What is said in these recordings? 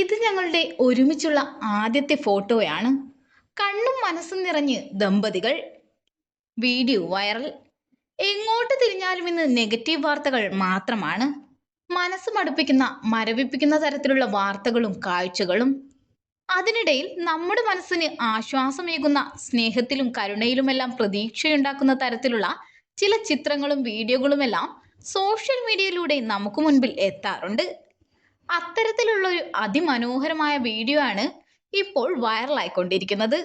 ഇത് ഞങ്ങളുടെ ഒരുമിച്ചുള്ള ആദ്യത്തെ ഫോട്ടോയാണ്. കണ്ണും മനസ്സും നിറഞ്ഞ് ദമ്പതികൾ. Video viral. എങ്ങോട്ട് തിരിഞ്ഞാലും ഇന്ന് നെഗറ്റീവ് വാർത്തകൾ മാത്രമാണ്. മനസ്സ് മടുപ്പിക്കുന്ന മരവിപ്പിക്കുന്ന തരത്തിലുള്ള വാർത്തകളും കാഴ്ചകളും. അതിനിടയിൽ നമ്മുടെ മനസ്സിന് ആശ്വാസമേകുന്ന സ്നേഹത്തിലും കരുണയിലുമെല്ലാം പ്രതീക്ഷയുണ്ടാക്കുന്ന തരത്തിലുള്ള ചില ചിത്രങ്ങളും വീഡിയോകളുമെല്ലാം സോഷ്യൽ മീഡിയയിലൂടെ നമുക്ക് മുൻപിൽ എത്താറുണ്ട്. അത്തരത്തിലുള്ള ഒരു അതിമനോഹരമായ വീഡിയോ ആണ് ഇപ്പോൾ വൈറലായിക്കൊണ്ടിരിക്കുന്നത്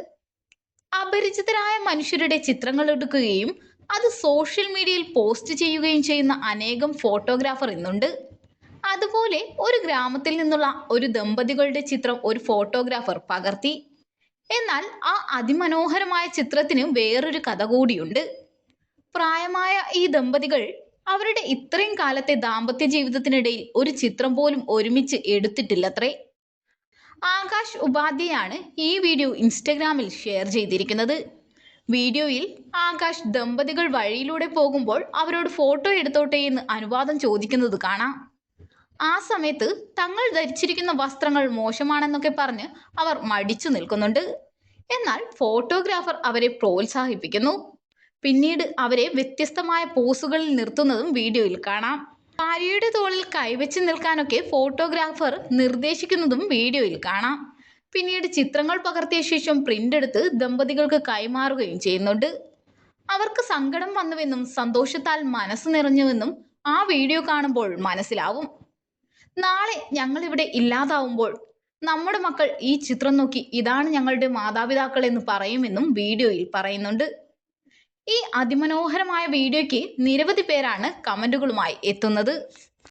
അപരിചിതരായ മനുഷ്യരുടെ ചിത്രങ്ങൾ എടുക്കുകയും അത് സോഷ്യൽ മീഡിയയിൽ പോസ്റ്റ് ചെയ്യുകയും ചെയ്യുന്ന അനേകം ഫോട്ടോഗ്രാഫർ ഇന്നുണ്ട്. അതുപോലെ ഒരു ഗ്രാമത്തിൽ നിന്നുള്ള ഒരു ദമ്പതികളുടെ ചിത്രം ഒരു ഫോട്ടോഗ്രാഫർ പകർത്തി. എന്നാൽ ആ അതിമനോഹരമായ ചിത്രത്തിന് വേറൊരു കഥ കൂടിയുണ്ട്. പ്രായമായ ഈ ദമ്പതികൾ അവരുടെ ഇത്രയും കാലത്തെ ദാമ്പത്യ ജീവിതത്തിനിടയിൽ ഒരു ചിത്രം പോലും ഒരുമിച്ച് എടുത്തിട്ടില്ലത്രേ. ആകാശ് ഉപാധ്യയാണ് ഈ വീഡിയോ ഇൻസ്റ്റഗ്രാമിൽ ഷെയർ ചെയ്തിരിക്കുന്നത്. വീഡിയോയിൽ ആകാശ് ദമ്പതികൾ വഴിയിലൂടെ പോകുമ്പോൾ അവരോട് ഫോട്ടോ എടുത്തോട്ടെ എന്ന് അനുവാദം ചോദിക്കുന്നത് കാണാം. ആ സമയത്ത് തങ്ങൾ ധരിച്ചിരിക്കുന്ന വസ്ത്രങ്ങൾ മോശമാണെന്നൊക്കെ പറഞ്ഞ് അവർ മടിച്ചു നിൽക്കുന്നുണ്ട്. എന്നാൽ ഫോട്ടോഗ്രാഫർ അവരെ പ്രോത്സാഹിപ്പിക്കുന്നു. പിന്നീട് അവരെ വ്യത്യസ്തമായ പോസുകളിൽ നിർത്തുന്നതും വീഡിയോയിൽ കാണാം. ഭാര്യയുടെ തോളിൽ കൈവച്ച് നിൽക്കാനൊക്കെ ഫോട്ടോഗ്രാഫർ നിർദ്ദേശിക്കുന്നതും വീഡിയോയിൽ കാണാം. പിന്നീട് ചിത്രങ്ങൾ പകർത്തിയ ശേഷം പ്രിന്റ് എടുത്ത് ദമ്പതികൾക്ക് കൈമാറുകയും ചെയ്യുന്നുണ്ട്. അവർക്ക് സങ്കടം വന്നുവെന്നും സന്തോഷത്താൽ മനസ്സ് നിറഞ്ഞുവെന്നും ആ വീഡിയോ കാണുമ്പോൾ മനസ്സിലാവും. നാളെ ഞങ്ങൾ ഇവിടെ ഇല്ലാതാവുമ്പോൾ നമ്മുടെ മക്കൾ ഈ ചിത്രം നോക്കി ഇതാണ് ഞങ്ങളുടെ മാതാപിതാക്കൾ എന്ന് പറയുമെന്നും വീഡിയോയിൽ പറയുന്നുണ്ട്. ഈ അതിമനോഹരമായ വീഡിയോയ്ക്ക് നിരവധി പേരാണ് കമന്റുകളുമായി എത്തുന്നത്.